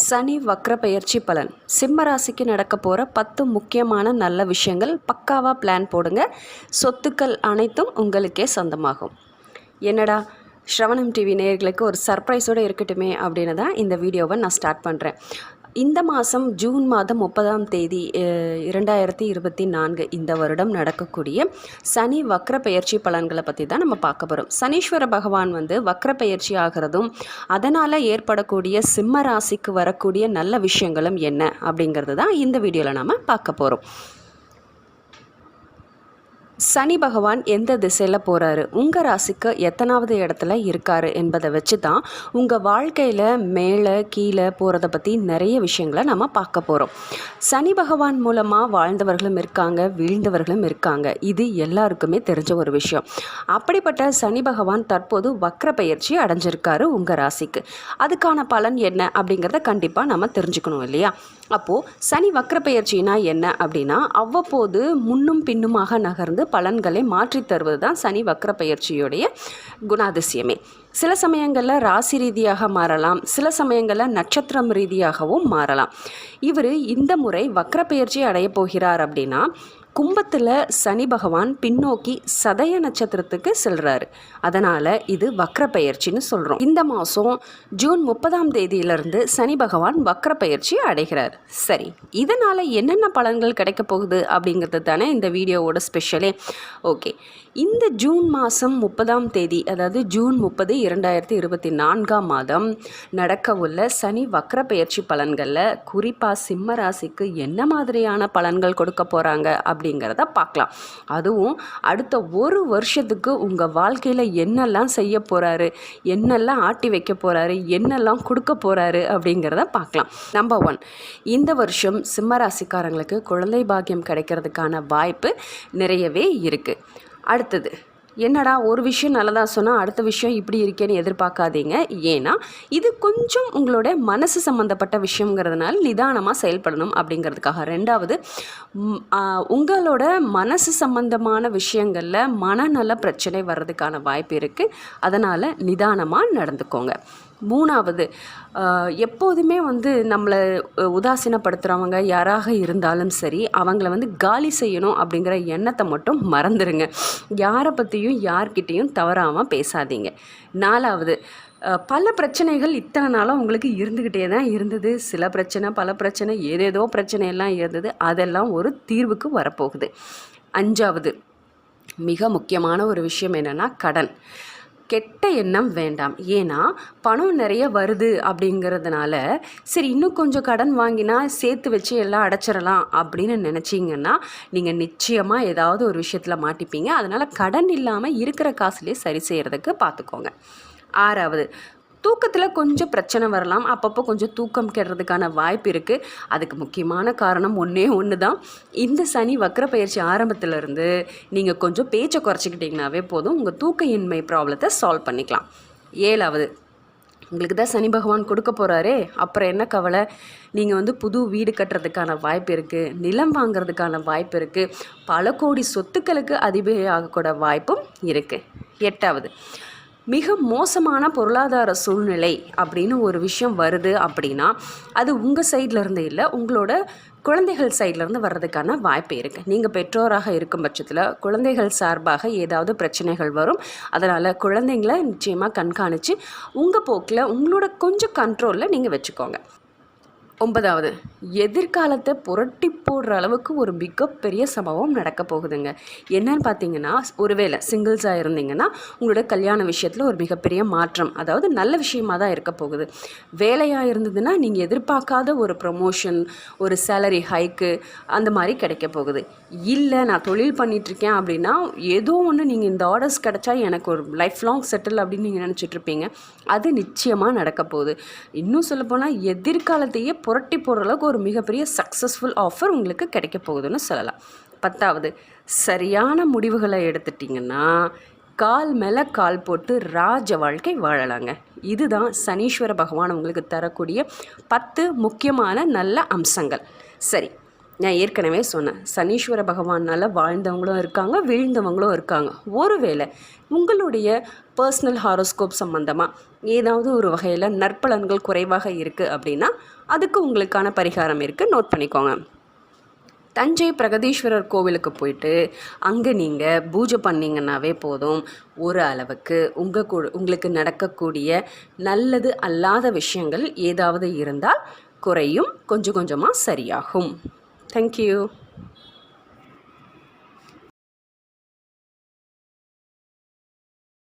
சனி வக்ர பயிற்சி பலன். சிம்ம ராசிக்கு நடக்க போகிற பத்து முக்கியமான நல்ல விஷயங்கள் பக்காவாக பிளான் போடுங்க. சொத்துக்கள் அனைத்தும் உங்களுக்கே சொந்தமாகும். என்னடா ஸ்ரவணம் டிவி நேயர்களுக்கு ஒரு சர்ப்ரைஸோடு இருக்கட்டுமே அப்படின்னு தான் இந்த வீடியோவை நான் ஸ்டார்ட் பண்ணுறேன் இந்த மாதம் ஜூன் மாதம் முப்பதாம் தேதி இரண்டாயிரத்தி இருபத்தி நான்கு இந்த வருடம் நடக்கக்கூடிய சனி வக்ர பயிற்சி பலன்களை பற்றி தான் நம்ம பார்க்க போகிறோம் சனீஸ்வர பகவான் வந்து வக்ர பயிற்சி ஆகிறதும் அதனால் ஏற்படக்கூடிய சிம்ம ராசிக்கு வரக்கூடிய நல்ல விஷயங்களும் என்ன அப்படிங்கிறது தான் இந்த வீடியோவில் நாம் பார்க்க போகிறோம் சனி பகவான் எந்த திசையில் போகிறாரு உங்கள் ராசிக்கு எத்தனாவது இடத்துல இருக்காரு என்பதை வச்சு தான் உங்கள் வாழ்க்கையில் மேலே கீழே போகிறத பற்றி நிறைய விஷயங்களை நம்ம பார்க்க போகிறோம் சனி பகவான் மூலமாக வாழ்ந்தவர்களும் இருக்காங்க வீழ்ந்தவர்களும் இருக்காங்க. இது எல்லாருக்குமே தெரிஞ்ச ஒரு விஷயம். அப்படிப்பட்ட சனி பகவான் தற்போது வக்ர பயிற்சி அடைஞ்சிருக்காரு உங்கள் ராசிக்கு. அதுக்கான பலன் என்ன அப்படிங்கிறத கண்டிப்பாக நம்ம தெரிஞ்சுக்கணும் இல்லையா? அப்போது சனி வக்ர பயிற்சினா என்ன அப்படின்னா அவ்வப்போது முன்னும் பின்னுமாக நகர்ந்து பலன்களை மாற்றித் தருவது தான் சனி வக்ர பயிற்சியுடைய குணாதிசயமே. சில சமயங்களில் ராசி ரீதியாக மாறலாம் சில சமயங்களில் நட்சத்திரம் ரீதியாகவும் மாறலாம். இவர் இந்த முறை வக்ர பயிற்சி அடைய போகிறார் அப்படின்னா கும்பத்தில் சனி பகவான் பின்னோக்கி சதய நட்சத்திரத்துக்கு செல்கிறாரு அதனால் இது வக்ர பயிற்சின்னு சொல்கிறோம் இந்த மாதம் ஜூன் முப்பதாம் தேதியிலிருந்து சனி பகவான் வக்ர பயிற்சி அடைகிறார். சரி இதனால் என்னென்ன பலன்கள் கிடைக்க போகுது அப்படிங்கிறது தானே இந்த வீடியோவோட ஸ்பெஷலே ஓகே இந்த ஜூன் மாதம் முப்பதாம் தேதி அதாவது ஜூன் முப்பது இரண்டாயிரத்தி இருபத்தி நான்காம் மாதம் நடக்க உள்ள சனி வக்ர பயிற்சி பலன்களில் குறிப்பாக சிம்ம ராசிக்கு என்ன மாதிரியான பலன்கள் கொடுக்க போகிறாங்க அப்படிங்கிறத பார்க்கலாம். அதுவும் அடுத்த ஒரு வருஷத்துக்கு உங்கள் வாழ்க்கையில் என்னெல்லாம் செய்ய போகிறாரு என்னெல்லாம் ஆட்டி வைக்க போகிறாரு என்னெல்லாம் கொடுக்க போகிறாரு அப்படிங்கிறத பார்க்கலாம். நம்பர் ஒன் இந்த வருஷம் சிம்ம ராசிக்காரங்களுக்கு குழந்தை பாக்கியம் கிடைக்கிறதுக்கான வாய்ப்பு நிறையவே இருக்குது அடுத்தது என்னடா ஒரு விஷயம் நல்லதாக சொன்னால் அடுத்த விஷயம் இப்படி இருக்கேன்னு எதிர்பார்க்காதீங்க. ஏன்னா இது கொஞ்சம் உங்களோட மனசு சம்மந்தப்பட்ட விஷயங்கிறதுனால நிதானமாக செயல்படணும் அப்படிங்கிறதுக்காக. ரெண்டாவது உங்களோட மனசு சம்பந்தமான விஷயங்களில் மனநல பிரச்சனை வர்றதுக்கான வாய்ப்பு இருக்குது அதனால் நிதானமாக நடந்துக்கோங்க. மூணாவது எப்போதுமே வந்து நம்மளை உதாசீனப்படுத்துகிறவங்க யாராக இருந்தாலும் சரி அவங்கள வந்து காலி செய்யணும் அப்படிங்கிற எண்ணத்தை மட்டும் மறந்துடுங்க யாரை பற்றியும் யார்கிட்டேயும் தவறாமல் பேசாதீங்க. நாலாவது பல பிரச்சனைகள் இத்தனை நாளாக உங்களுக்கு இருந்துக்கிட்டே தான் இருந்தது. சில பிரச்சனை பல பிரச்சனை ஏதேதோ பிரச்சனையெல்லாம் இருந்தது. அதெல்லாம் ஒரு தீர்வுக்கு வரப்போகுது. அஞ்சாவது மிக முக்கியமான ஒரு விஷயம் என்னென்னா கடன். கெட்ட எண்ணம் வேண்டாம். ஏன்னா பணம் நிறைய வருது அப்படிங்கிறதுனால சரி இன்னும் கொஞ்சம் கடன் வாங்கினா சேர்த்து வச்சு எல்லாம் அடைச்சிடலாம் அப்படின்னு நினச்சிங்கன்னா நீங்கள் நிச்சயமாக ஏதாவது ஒரு விஷயத்தில் மாட்டிப்பீங்க. அதனால் கடன் இல்லாமல் இருக்கிற காசுலேயே சரி செய்கிறதுக்கு பார்த்துக்கோங்க ஆறாவது தூக்கத்தில் கொஞ்சம் பிரச்சனை வரலாம். அப்பப்போ கொஞ்சம் தூக்கம் கெடுறதுக்கான வாய்ப்பு இருக்குது அதுக்கு முக்கியமான காரணம் ஒன்றே ஒன்று தான் இந்த சனி வக்கர பயிற்சி ஆரம்பத்திலேருந்து நீங்கள் கொஞ்சம் பேச்சை குறைச்சிக்கிட்டிங்கனாவே போதும். உங்கள் தூக்க இன்மை ப்ராப்ளத்தை சால்வ் பண்ணிக்கலாம். ஏழாவது உங்களுக்கு தான் சனி பகவான் கொடுக்க போகிறாரே அப்புறம் என்ன கவலை? நீங்கள் வந்து புது வீடு கட்டுறதுக்கான வாய்ப்பு இருக்குது நிலம் வாங்குறதுக்கான வாய்ப்பு இருக்குது பல கோடி சொத்துக்களுக்கு அதிபதி ஆகக்கூட வாய்ப்பும் இருக்குது எட்டாவது மிக மோசமான பொருளாதார சூழ்நிலை அப்படின்னு ஒரு விஷயம் வருது அப்படின்னா அது உங்கள் சைட்லேருந்து இல்லை உங்களோட குழந்தைகள் சைட்லேருந்து வர்றதுக்கான வாய்ப்பு இருக்குது நீங்கள் பெற்றோராக இருக்கும் பட்சத்தில் குழந்தைகள் சார்பாக ஏதாவது பிரச்சனைகள் வரும். அதனால் குழந்தைங்கள நிச்சயமாக கண்காணித்து உங்கள் போக்கில் உங்களோட கொஞ்சம் கண்ட்ரோலில் நீங்கள் வச்சுக்கோங்க. ஒன்பதாவது எதிர்காலத்தை புரட்டி போடுற அளவுக்கு ஒரு மிகப்பெரிய சம்பவம் நடக்க போகுதுங்க. என்னன்னு பார்த்தீங்கன்னா ஒருவேளை சிங்கிள்ஸாக இருந்தீங்கன்னா உங்களோட கல்யாண விஷயத்தில் ஒரு மிகப்பெரிய மாற்றம் அதாவது நல்ல விஷயமா தான் இருக்க போகுது. வேலையாக இருந்ததுன்னா நீங்கள் எதிர்பார்க்காத ஒரு ப்ரொமோஷன் ஒரு சேலரி ஹைக்கு அந்த மாதிரி கிடைக்க போகுது. இல்லை நான் தொழில் பண்ணிகிட்ருக்கேன் அப்படின்னா ஏதோ ஒன்று நீங்கள் இந்த ஆர்டர்ஸ் கிடைச்சா எனக்கு ஒரு லைஃப் லாங் செட்டில் அப்படின்னு நீங்கள் நினச்சிட்ருப்பீங்க அது நிச்சயமாக நடக்க போகுது. இன்னும் சொல்லப்போனால் எதிர்காலத்தையே புரட்டி போடுற அளவுக்கு ஒரு மிகப்பெரிய சக்ஸஸ்ஃபுல் ஆஃபர் உங்களுக்கு கிடைக்க போகுதுன்னு சொல்லலாம். பத்தாவது சரியான முடிவுகளை எடுத்துட்டிங்கன்னா கால் மேலே கால் போட்டு ராஜ வாழ்க்கை வாழலாங்க. இதுதான் சனீஸ்வர பகவான் உங்களுக்கு தரக்கூடிய பத்து முக்கியமான நல்ல அம்சங்கள். சரி நான் ஏற்கனவே சொன்னேன். சனீஸ்வர பகவானால் வாழ்ந்தவங்களும் இருக்காங்க வீழ்ந்தவங்களும் இருக்காங்க. ஒருவேளை உங்களுடைய பர்சனல் ஹாரோஸ்கோப் சம்மந்தமாக ஏதாவது ஒரு வகையில் நற்பலன்கள் குறைவாக இருக்குது அப்படின்னா அதுக்கு உங்களுக்கான பரிகாரம் இருக்குது நோட் பண்ணிக்கோங்க. தஞ்சை பிரகதீஸ்வரர் கோவிலுக்கு போயிட்டு அங்கே நீங்கள் பூஜை பண்ணிங்கன்னாவே போதும். ஒரு அளவுக்கு உங்கள் கூ உங்களுக்கு நடக்கக்கூடிய நல்லது அல்லாத விஷயங்கள் ஏதாவது இருந்தால் குறையும் கொஞ்சம் கொஞ்சமாக சரியாகும். Thank you.